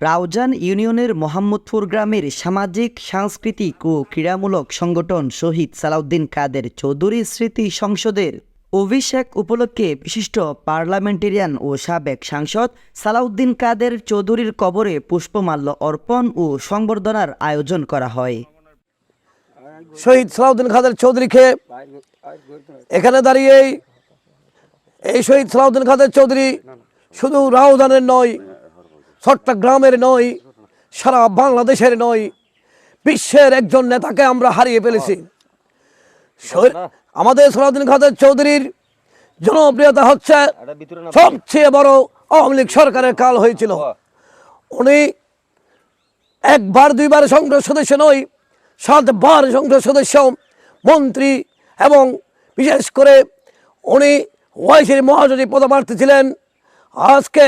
রাউজান ইউনিয়নের মোহাম্মদপুর গ্রামের সামাজিক, সাংস্কৃতিক ও ক্রীড়ামূলক সংগঠন শহীদ সালাউদ্দিন কাদের চৌধুরী স্মৃতি সংসদের অভিষেক উপলক্ষে বিশিষ্ট পার্লামেন্টেরিয়ান ও সাবেক সাংসদ সালাউদ্দিন কাদের চৌধুরীর কবরে পুষ্পমাল্য অর্পণ ও সংবর্ধনার আয়োজন করা হয়। শহীদ সালাউদ্দিন খাদের চৌধুরীকে এখানে দাঁড়িয়ে এই শহীদ সালাউদ্দিন খাদের চৌধুরী শুধু রাউদানের নয় চট্টগ্রামের নয়, সারা বাংলাদেশের নয়, বিশ্বের একজন নেতাকে আমরা হারিয়ে ফেলেছি। আমাদের সালাউদ্দিন খাদের চৌধুরীর জনপ্রিয়তা হচ্ছে সবচেয়ে বড় আওয়ামী লীগ সরকারের কাল হয়েছিল। উনি একবার, দুইবার সংসদ সদস্য নয়, সাতবার সংসদ সদস্য, মন্ত্রী এবং বিশেষ করে উনি ওয়াইসির মহাসচিব পদপ্রার্থী ছিলেন। আজকে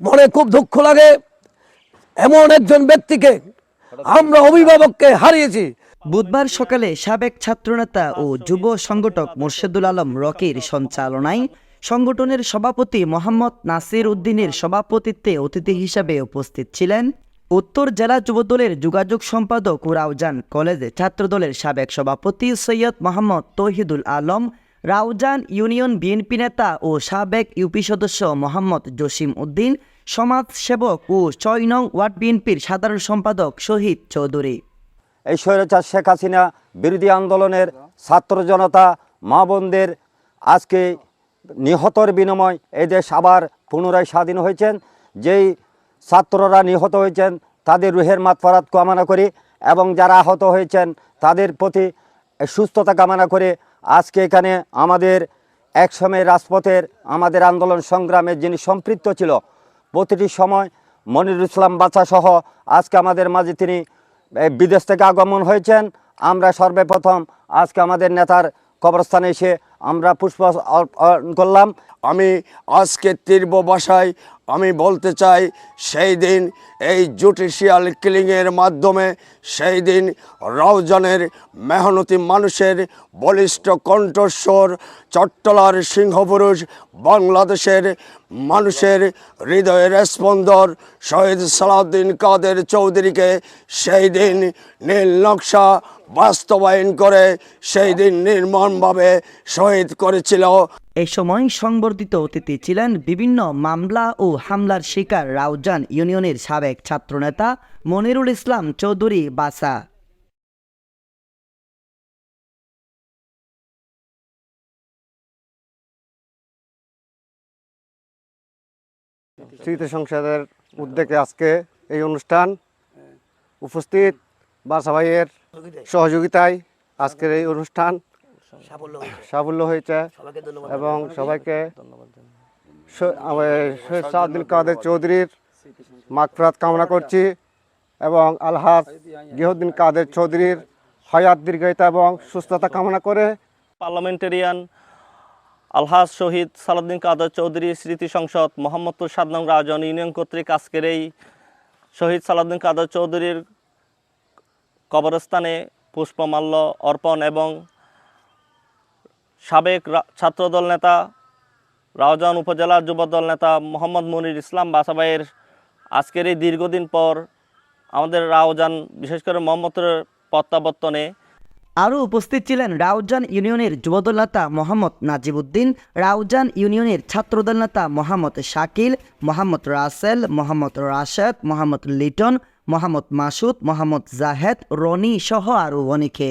মনে খুব দুঃখ লাগে এমন একজন ব্যক্তিকে আমরা অভিভাবককে হারিয়েছি। বুধবার সকালে সাবেক ছাত্রনেতা ও যুব সংগঠক মোর্শেদুল আলম রকির সঞ্চালনায় সংগঠনের সভাপতি মোহাম্মদ নাসির উদ্দিনের সভাপতিত্বে অতিথি হিসাবে উপস্থিত ছিলেন উত্তর জেলা যুবদলের যোগাযোগ সম্পাদক ও রাউজান কলেজে ছাত্রদলের সাবেক সভাপতি সৈয়দ মোহাম্মদ তৌহিদুল আলম রাউজান ইউনিয়ন বিএনপি নেতা ও সাবেক ইউপি সদস্য মোহাম্মদ জসিম উদ্দিন, সমাজসেবক ও ছয় নং ওয়ার্ড বিএনপির সাধারণ সম্পাদক শহীদ চৌধুরী। এই স্বৈরাচার শেখ হাসিনা বিরোধী আন্দোলনের ছাত্র জনতা, মা বোনদের আজকে নিহতর বিনিময় এই দেশ আবার পুনরায় স্বাধীন হয়েছেন। যেই ছাত্ররা নিহত হয়েছেন, তাদের রুহের মাতফরাত কামনা করি এবং যারা আহত হয়েছেন, তাদের প্রতি সুস্থতা কামনা করে আজকে এখানে আমাদের এক সময় রাজপথের আমাদের আন্দোলন সংগ্রামে যিনি সম্পৃক্ত ছিল, প্রতিটি সময় মনির ইসলাম বাচ্চাসহ আজকে আমাদের মাঝে তিনি বিদেশ থেকে আগমন হয়েছেন। আমরা সর্বপ্রথম আজকে আমাদের নেতার কবরস্থানে এসে আমরা পুষ্প করলাম। আমি আজকে তীর্ব ভাষায় আমি বলতে চাই, সেই দিন এই জুডিশিয়াল কিলিংয়ের মাধ্যমে, সেই দিন রাউজানের মেহনতি মানুষের বলিষ্ঠ কণ্ঠস্বর, চট্টলার সিংহপুরুষ, বাংলাদেশের মানুষের হৃদয়ের স্পন্দর শহীদ সালাউদ্দিন কাদের চৌধুরীকে সেই দিন নীল নকশা বাস্তবায়ন করে, সেই দিন নির্মমভাবে শহীদ করেছিল। এই সময় সংবর্ধিত অতিথি ছিলেন বিভিন্ন মামলা ও হামলার শিকার রাউজান ইউনিয়নের সাবেক ছাত্রনেতা মনিরুল ইসলাম চৌধুরী বাসা। স্মৃতি সংসদের উদ্যোগে আজকে এই অনুষ্ঠান উপস্থিত বাসা ভাইয়ের সহযোগিতায় আজকের এই অনুষ্ঠান। সাফল্য হয়েছে। এবং সবাইকে আমাদের কাদের চৌধুরীর মাকফরাত কামনা করছি এবং আলহাজ গিয়াউদ্দিন কাদের চৌধুরীর হয়াত দীর্ঘায়িতা এবং সুস্থতা কামনা করে পার্লামেন্টেরিয়ান আলহাজ শহীদ সালাউদ্দিন কাদের চৌধুরী স্মৃতি সংসদ মোহাম্মদপুর সাত নং রাজন ইউনিয়ন কর্তৃক আজকের এই শহীদ সালাউদ্দিন কাদের চৌধুরীর কবরস্থানে পুষ্পমাল্য অর্পণ এবং সাবেক ছাত্রদল নেতা রাউজান উপজেলা যুবদল নেতা মোহাম্মদ মনির ইসলাম বাসাবাইয়ের আজকের এই দীর্ঘদিন পর আমাদের রাউজান বিশেষ করে মোহাম্মদপুরের প্রত্যাবর্তনে আরও উপস্থিত ছিলেন রাউজান ইউনিয়নের যুবদল নেতা মোহাম্মদ নাজিবুদ্দিন রাউজান ইউনিয়নের ছাত্রদল নেতা মোহাম্মদ শাকিল, মোহাম্মদ রাসেল, মোহাম্মদ রাশেদ, মোহাম্মদ লিটন, মোহাম্মদ মাসুদ, মোহাম্মদ জাহেদ, রনি সহ আরও অনেকে।